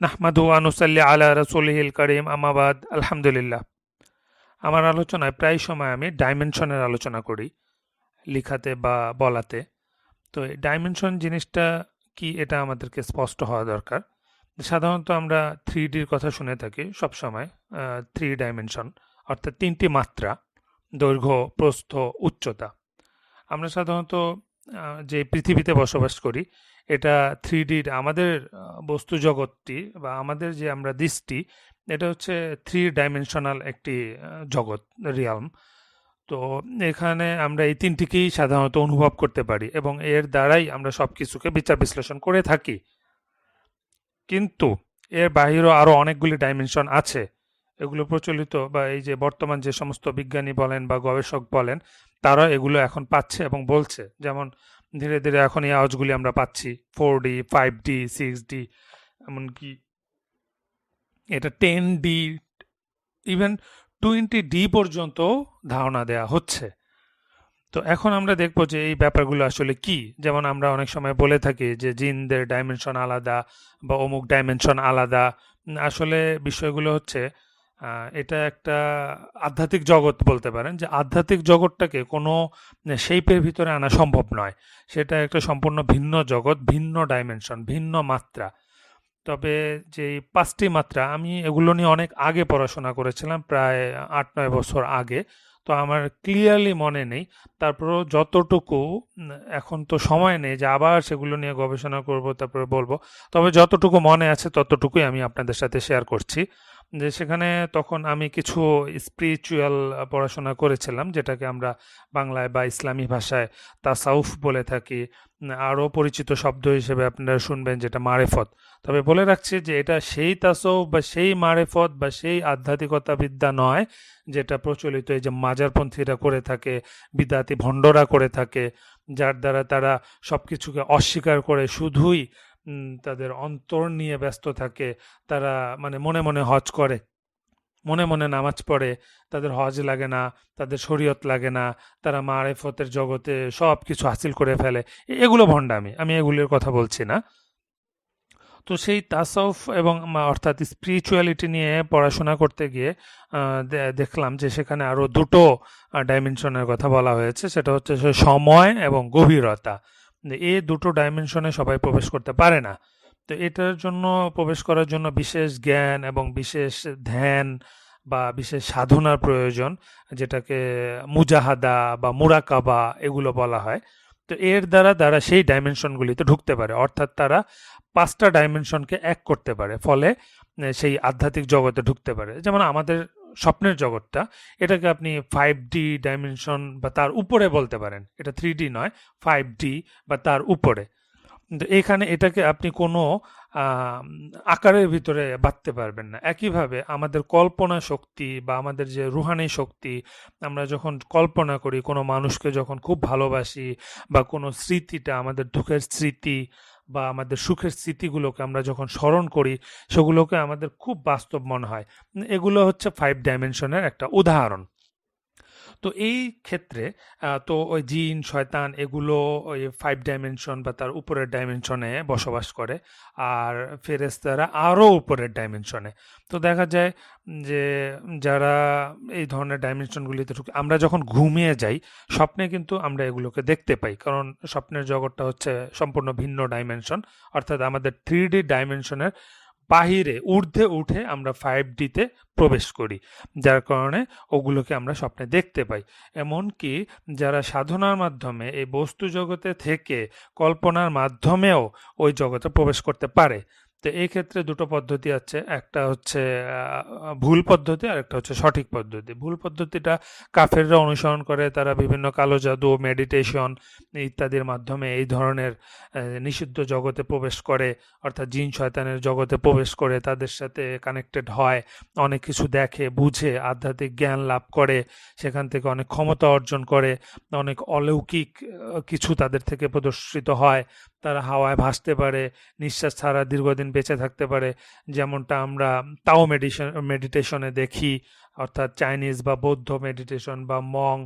নাহমাদু আনুসাল্লি আলা রসুলহিল করিম আমাবাদ আলহামদুলিল্লাহ। আমার আলোচনায় প্রায় সময় আমি ডাইমেনশনের আলোচনা করি, লিখাতে বা বলাতে। তো ডাইমেনশন জিনিসটা কি এটা আমাদেরকে স্পষ্ট হওয়া দরকার। সাধারণত আমরা থ্রি ডির কথা শুনে থাকি সবসময় থ্রি ডাইমেনশন, অর্থাৎ তিনটি মাত্রা, দৈর্ঘ্য, প্রস্থ, উচ্চতা। আমরা সাধারণত যে পৃথিবীতে বসবাস করি, এটা থ্রি ডির আমাদের বস্তু জগৎটি বা আমাদের যে আমরা দৃষ্টি, এটা হচ্ছে থ্রি ডাইমেনশনাল একটি জগৎ রিয়ালম তো এখানে আমরা এই তিনটিকেই সাধারণত অনুভব করতে পারি এবং এর দ্বারাই আমরা সব কিছুকে বিচার বিশ্লেষণ করে থাকি। কিন্তু এর বাহিরেও আরও অনেকগুলি ডাইমেনশন আছে। এগুলো প্রচলিত বা এই যে বর্তমান যে সমস্ত বিজ্ঞানী বলেন বা গবেষক বলেন তারা এগুলো এখন পাচ্ছে এবং বলছে। যেমন ধীরে ধীরে এখন এই আওয়াজগুলি আমরা পাচ্ছি। Four D five D six D এমনকি এটা ten D even twenty D পর্যন্ত ধারণা দেওয়া হচ্ছে। তো এখন আমরা দেখব যে এই ব্যাপারগুলো আসলে কি। যেমন আমরা অনেক সময় বলে থাকি যে জিনদের ডাইমেনশন আলাদা বা অমুক ডাইমেনশন আলাদা। আসলে বিষয়গুলো হচ্ছে এটা একটা আধ্যাত্মিক জগৎ বলতে পারেন যে আধ্যাত্মিক জগৎটাকে কোনো শেপের ভিতরে আনা সম্ভব নয়। সেটা একটা সম্পূর্ণ ভিন্ন জগৎ, ভিন্ন ডাইমেনশন ভিন্ন মাত্রা। তবে যে পাঁচটি মাত্রা, আমি এগুলো নিয়ে অনেক আগে পড়াশোনা করেছিলাম, প্রায় আট, নয় বছর আগে। তো আমার ক্লিয়ারলি মনে নেই। তারপরেও যতটুকু এখন তো সময় নেই যে আবার সেগুলো নিয়ে গবেষণা করব, তারপরে বলব। তবে যতটুকু মনে আছে ততটুকুই আমি আপনাদের সাথে শেয়ার করছি। যে সেখানে তখন আমি কিছু স্পিরিচুয়াল পড়াশোনা করেছিলাম, যেটাকে আমরা বাংলায় বা ইসলামী ভাষায় তাসাউফ বলে থাকি। আরও পরিচিত শব্দ হিসেবে আপনারা শুনবেন, যেটা মারেফত। তবে বলে রাখছি যে এটা সেই তাসৌফ বা সেই মারেফত বা সেই আধ্যাত্মিকতা বিদ্যা নয়, যেটা প্রচলিত এই যে মাজারপন্থীরা করে থাকে বিদাতি ভণ্ডরা করে থাকে, যার দ্বারা তারা সব কিছুকে অস্বীকার করে শুধুই তাদের অন্তর নিয়ে ব্যস্ত থাকে। তারা মানে মনে মনে হজ করে, মনে মনে নামাজ পড়ে, তাদের হজ লাগে না, তাদের শরীয়ত লাগে না, তারা মারেফতের জগতে সব কিছু হাসিল করে ফেলে। এগুলো ভণ্ডামি, আমি এগুলোর কথা বলছি না। তো সেই তাসাউফ এবং অর্থাৎ স্পিরিচুয়ালিটি নিয়ে পড়াশোনা করতে গিয়ে দেখলাম যে সেখানে আরও দুটো ডাইমেনশনের কথা বলা হয়েছে। সেটা হচ্ছে সময় এবং গভীরতা। এই দুটো ডাইমেনশনে সবাই প্রবেশ করতে পারে না। তো এটার জন্য প্রবেশ করার জন্য বিশেষ জ্ঞান এবং বিশেষ ধ্যান বা বিশেষ সাধনার প্রয়োজন, যেটাকে মুজাহাদা বা মুরাকাবা এগুলো বলা হয়। তো এর দ্বারা তারা সেই ডাইমেনশনগুলিতে ঢুকতে পারে, অর্থাৎ তারা পাঁচটা ডাইমেনশনকে এক করতে পারে, ফলে সেই আধ্যাত্মিক জগতে ঢুকতে পারে। যেমন আমাদের স্বপ্নের জগৎটা, এটাকে আপনি ফাইভ ডি ডাইমেনশন বা তার উপরে বলতে পারেন। এটা থ্রি ডি নয় ফাইভ ডি বা তার উপরে। এখানে এটাকে আপনি কোনো আকারের ভিতরে বাঁধতে পারবেন না। একইভাবে আমাদের কল্পনা শক্তি বা আমাদের যে রুহানি শক্তি, আমরা যখন কল্পনা করি, কোনো মানুষকে যখন খুব ভালোবাসি বা কোনো স্মৃতিটা, আমাদের দুঃখের স্মৃতি বা আমাদের সুখের স্মৃতিগুলোকে আমরা যখন স্মরণ করি, সেগুলোকে আমাদের খুব বাস্তব মনে হয়। এগুলো হচ্ছে ফাইভ ডাইমেনশনের একটা উদাহরণ। তো এই ক্ষেত্রে তো ওই জিন, শয়তান এগুলো ওই ফাইভ ডাইমেনশন বা তার উপরের ডাইমেনশনে বসবাস করে। আর ফেরেস্তারা আরও উপরের ডাইমেনশনে তো দেখা যায় যে যারা এই ধরনের ডাইমেনশনগুলিতে ঢুকে, আমরা যখন ঘুমিয়ে যাই, স্বপ্নে কিন্তু আমরা এগুলোকে দেখতে পাই। কারণ স্বপ্নের জগৎটা হচ্ছে সম্পূর্ণ ভিন্ন ডাইমেনশন অর্থাৎ আমাদের থ্রি ডি ডাইমেনশনের বাহিরে, ঊর্ধ্বে উঠে আমরা ফাইভ ডিতে প্রবেশ করি। যার কারণে ওগুলোকে আমরা স্বপ্নে দেখতে পাই। এমনকি যারা সাধনার মাধ্যমে, এই বস্তু জগতে থেকে কল্পনার মাধ্যমেও ওই জগতে প্রবেশ করতে পারে। তো এই ক্ষেত্রে দুটো পদ্ধতি আছে। একটা হচ্ছে ভুল পদ্ধতি আর একটা হচ্ছে সঠিক পদ্ধতি। ভুল পদ্ধতিটা কাফেররা অনুসরণ করে, তারা বিভিন্ন কালো জাদু মেডিটেশন ইত্যাদির মাধ্যমে এই ধরনের নিষিদ্ধ জগতে প্রবেশ করে, অর্থাৎ জিন শয়তানের জগতে প্রবেশ করে, তাদের সাথে কানেক্টেড হয়, অনেক কিছু দেখে, বুঝে, আধ্যাত্মিক জ্ঞান লাভ করে, সেখান থেকে অনেক ক্ষমতা অর্জন করে, অনেক অলৌকিক কিছু তাদের থেকে প্রদর্শিত হয়। তারা হাওয়ায় ভাসতে পারে, নিঃশ্বাস ছাড়া দীর্ঘদিন বেঁচে থাকতে পারে। যেমনটা আমরা তাও মেডিটেশনে দেখি, অর্থাৎ চাইনিজ বা বৌদ্ধ মেডিটেশন বা মং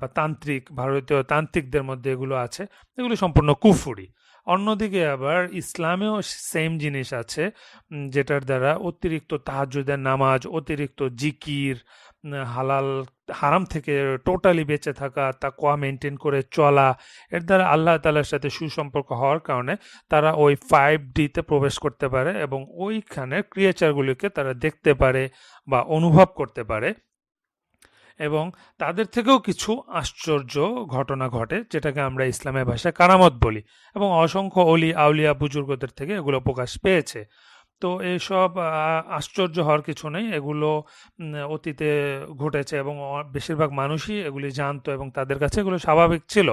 বা তান্ত্রিক, ভারতীয় তান্ত্রিকদের মধ্যে এগুলো আছে। এগুলো সম্পূর্ণ কুফুরি। অন্যদিকে আবার ইসলামেও সেম জিনিস আছে যেটার দ্বারা অতিরিক্ত তাহাজুদের নামাজ, অতিরিক্ত জিকির হালাল, হারাম থেকে টোটালি বেঁচে থাকা, তাকওয়া মেনটেন করে চলা, এর দ্বারা আল্লাহ তালার সাথে সুসম্পর্ক হওয়ার কারণে তারা ওই ফাইভ ডিতে প্রবেশ করতে পারে এবং ওইখানে ক্রিয়েচারগুলিকে তারা দেখতে পারে বা অনুভব করতে পারে। এবং তাদের থেকেও কিছু আশ্চর্য ঘটনা ঘটে, যেটাকে আমরা ইসলামের ভাষায় কারামত বলি এবং অসংখ্য অলি, আউলিয়া, বুজুর্গদের থেকে এগুলো প্রকাশ পেয়েছে। তো এইসব আশ্চর্য হওয়ার কিছু নেই, এগুলো অতীতে ঘটেছে এবং বেশিরভাগ মানুষই এগুলি জানতো এবং তাদের কাছে এগুলো স্বাভাবিক ছিল।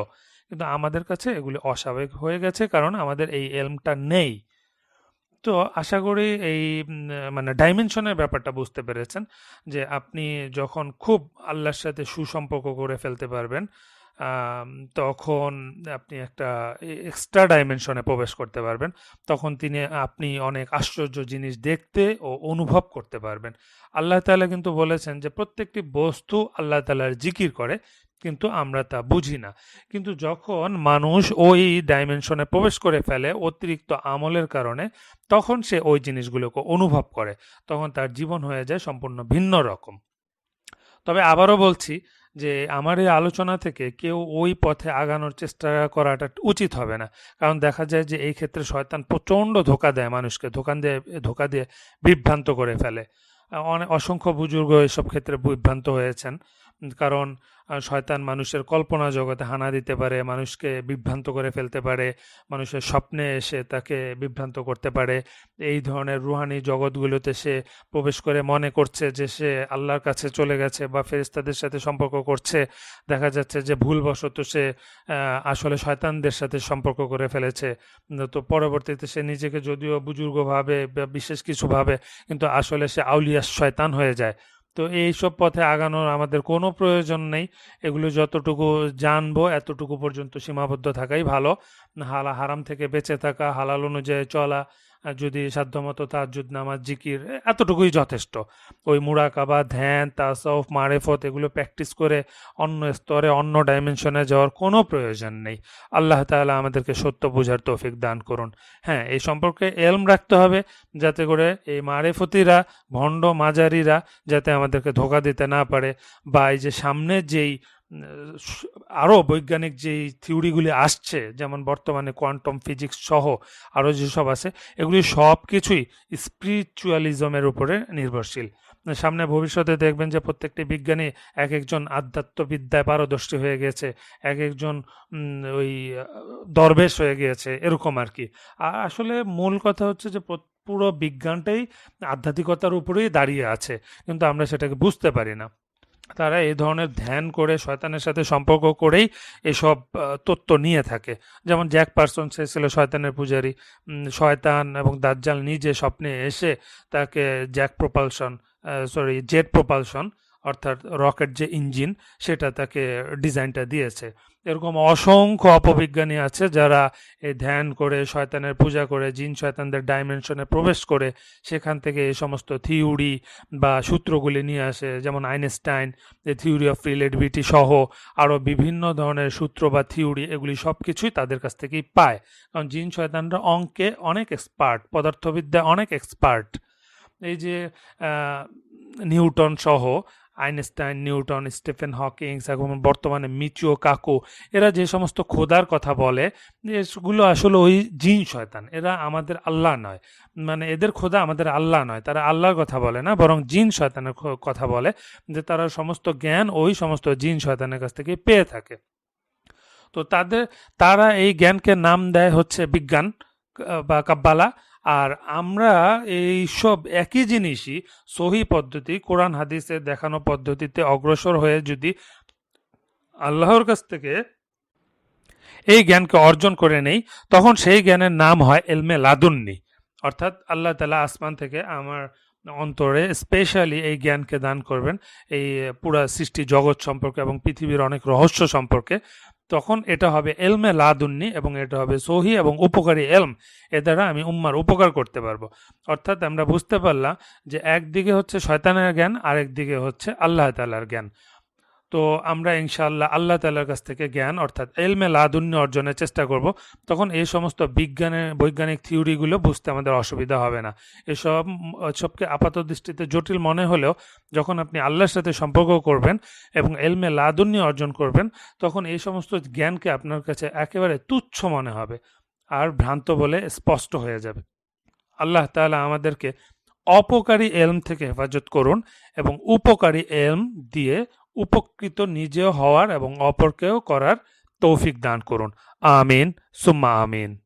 কিন্তু আমাদের কাছে এগুলি অস্বাভাবিক হয়ে গেছে কারণ আমাদের এই এলমটা নেই। তো আশা করি এই মানে ডাইমেনশনের ব্যাপারটা বুঝতে পেরেছেন যে আপনি যখন খুব আল্লাহর সাথে সুসম্পর্ক করে ফেলতে পারবেন তখন আপনি একটা এক্সট্রা ডাইমেনশনে প্রবেশ করতে পারবেন। তখন তিনি, আপনি অনেক আশ্চর্য জিনিস দেখতে ও অনুভব করতে পারবেন। আল্লাহ তালা কিন্তু বলেছেন যে প্রত্যেকটি বস্তু আল্লাহ তাআলার জিকির করে। কিন্তু আমরা তা বুঝি না। কিন্তু যখন মানুষ ওই ডাইমেনশনে প্রবেশ করে ফেলে অতিরিক্ত আমলের কারণে, তখন সে ওই জিনিসগুলোকে অনুভব করে। তখন তার জীবন হয়ে যায় সম্পূর্ণ ভিন্ন রকম। তবে আবারও বলছি যে, আমার এই আলোচনা থেকে কেউ ওই পথে আগানোর চেষ্টা করাটা উচিত হবে না। কারণ দেখা যায় যে, এই ক্ষেত্রে শয়তান প্রচণ্ড ধোকা দেয় মানুষকে, ধোকা দিয়ে ধোকা দিয়ে বিভ্রান্ত করে ফেলে। অনেক অসংখ্য বুজুর্গ এসব ক্ষেত্রে বিভ্রান্ত হয়েছেন। কারণ শয়তান মানুষের কল্পনা জগতে হানা দিতে পারে, মানুষকে বিভ্রান্ত করে ফেলতে পারে, মানুষের স্বপ্নে এসে তাকে বিভ্রান্ত করতে পারে। এই ধরনের রুহানি জগৎগুলোতে সে প্রবেশ করে মনে করছে যে সে আল্লাহর কাছে চলে গেছে বা ফেরেশতাদের সাথে সম্পর্ক করছে। দেখা যাচ্ছে যে ভুলবশত সে আসলে শয়তানদের সাথে সম্পর্ক করে ফেলেছে। তো পরবর্তীতে সে নিজেকে যদিও বুজুর্গভাবে বা বিশেষ কিছুভাবে, কিন্তু আসলে সে আউলিয়া শয়তান হয়ে যায়। তো এইসব পথে আগানোর আমাদের কোনো প্রয়োজন নেই। এগুলো যতটুকু জানব, এতটুকু পর্যন্ত সীমাবদ্ধ থাকাই ভালো। হালা হারাম থেকে বেঁচে থাকা, হালাল অনুযায়ী চলা যদি সাধ্যমতো তাজ্জুদ নামাজ, জিকির এতটুকুই যথেষ্ট। ওই মুরাকাবা ধ্যান তাসফ মারেফত এগুলো প্র্যাকটিস করে অন্য স্তরে, অন্য ডাইমেনশনে যাওয়ার কোনো প্রয়োজন নেই। আল্লাহ তাআলা আমাদেরকে সত্য বোঝার তৌফিক দান করুন। হ্যাঁ এই সম্পর্কে এলম রাখতে হবে যাতে করে এই মারেফতিরা, ভণ্ড মাজারিরা যাতে আমাদেরকে ধোকা দিতে না পারে বা এই যে সামনে যেই আরও বৈজ্ঞানিক যেই থিওরিগুলি আসছে, যেমন বর্তমানে কোয়ান্টাম ফিজিক্স সহ আরও যেসব আছে, এগুলি সব কিছুই স্পিরিচুয়ালিজমের উপরে নির্ভরশীল। সামনে ভবিষ্যতে দেখবেন যে প্রত্যেকটি বিজ্ঞানী এক একজন আধ্যাত্মবিদ্যায় পারদর্শী হয়ে গেছে এক একজন ওই, দরবেশ হয়ে গিয়েছে এরকম আর কি। আর আসলে মূল কথা হচ্ছে যে পুরো বিজ্ঞানটাই আধ্যাত্মিকতার উপরেই দাঁড়িয়ে আছে, কিন্তু আমরা সেটাকে বুঝতে পারি না। তারা এই ধরনের ধ্যান করে শয়তানের সাথে সম্পর্ক করেই এসব তত্ত্ব নিয়ে থাকে। যেমন জ্যাক পারসন সে ছিল শয়তানের পূজারী শয়তান এবং দাজ্জাল নিজে স্বপ্নে এসে তাকে jack propulsion sorry jet propulsion অর্থাৎ রকেট যে ইঞ্জিন, সেটা তাকে ডিজাইনটা দিয়েছে। এরকম অসংখ্য অপবিজ্ঞানী আছে যারা এই ধ্যান করে, শয়তানের পূজা করে, জিন শয়তানদের ডাইমেনশনে প্রবেশ করে, সেখান থেকে এই সমস্ত থিওরি বা সূত্রগুলি নিয়ে আসে, যেমন আইনস্টাইন যে থিওরি অফ রিলেটিভিটি সহ আরও বিভিন্ন ধরনের সূত্র বা থিওরি এগুলি সব কিছুই তাদের কাছ থেকেই পায়। কারণ জিন শয়তানরা অঙ্কে অনেক এক্সপার্ট পদার্থবিদ্যা অনেক এক্সপার্ট এই যে নিউটন সহ আইনস্টাইন, নিউটন, স্টিফেন হকিংস এখন বর্তমানে মিচিও কাকু, এরা যে সমস্ত খোদার কথা বলে এগুলো আসলে ওই জিন শয়তান, এরা আমাদের আল্লাহ নয়। মানে এদের খোদা আমাদের আল্লাহ নয়, তারা আল্লাহর কথা বলে না, বরং জিন শয়তানের কথা বলে, যে তারা সমস্ত জ্ঞান ওই সমস্ত জিন শয়তানের কাছ থেকে পেয়ে থাকে। তো তাদের, তারা এই জ্ঞানকে নাম দেয় হচ্ছে বিজ্ঞান বা কাব্বালা আর আমরা এই সব একই জিনিসই সহি পদ্ধতি, কোরআন, হাদিসে দেখানো পদ্ধতিতে অগ্রসর হয়ে যদি আল্লাহর কাছ থেকে এই জ্ঞানকে অর্জন করে নেই, তখন সেই জ্ঞানের নাম হয় এলমে লাদুন্নি। অর্থাৎ আল্লাহ তালা আসমান থেকে আমার অন্তরে স্পেশালি এই জ্ঞানকে দান করবেন। এই পুরা সৃষ্টি জগৎ সম্পর্কে এবং পৃথিবীর অনেক রহস্য সম্পর্কে। তখন এটা হবে এলমে লাদুন্নি এবং এটা হবে সহি এবং উপকারী এলম। এ দ্বারা আমি উম্মার উপকার করতে পারব। অর্থাৎ আমরা বুঝতে পারলাম যে একদিকে হচ্ছে শয়তানের জ্ঞান আরেক দিকে হচ্ছে আল্লাহ তালার জ্ঞান। তো আমরা ইনশাআল্লাহ আল্লাহ তাআলার কাছ থেকে জ্ঞান, অর্থাৎ এলমে লাদুন্য অর্জনের চেষ্টা করব। তখন এই সমস্ত বিজ্ঞানের বৈজ্ঞানিক থিওরিগুলো বুঝতে আমাদের অসুবিধা হবে না। এসব, সবকে আপাত দৃষ্টিতে জটিল মনে হলেও যখন আপনি আল্লাহর সাথে সম্পর্ক করবেন এবং এলমে লাদুন্য অর্জন করবেন, তখন এই সমস্ত জ্ঞানকে আপনার কাছে একেবারে তুচ্ছ মনে হবে আর ভ্রান্ত বলে স্পষ্ট হয়ে যাবে। আল্লাহ তাআলা আমাদেরকে অপকারী এলম থেকে হেফাজত করুন এবং উপকারী এলম দিয়ে উপকৃত নিজেও হওয়ার এবং অপরকেও করার তৌফিক দান করুন। আমিন সুম্মা আমিন।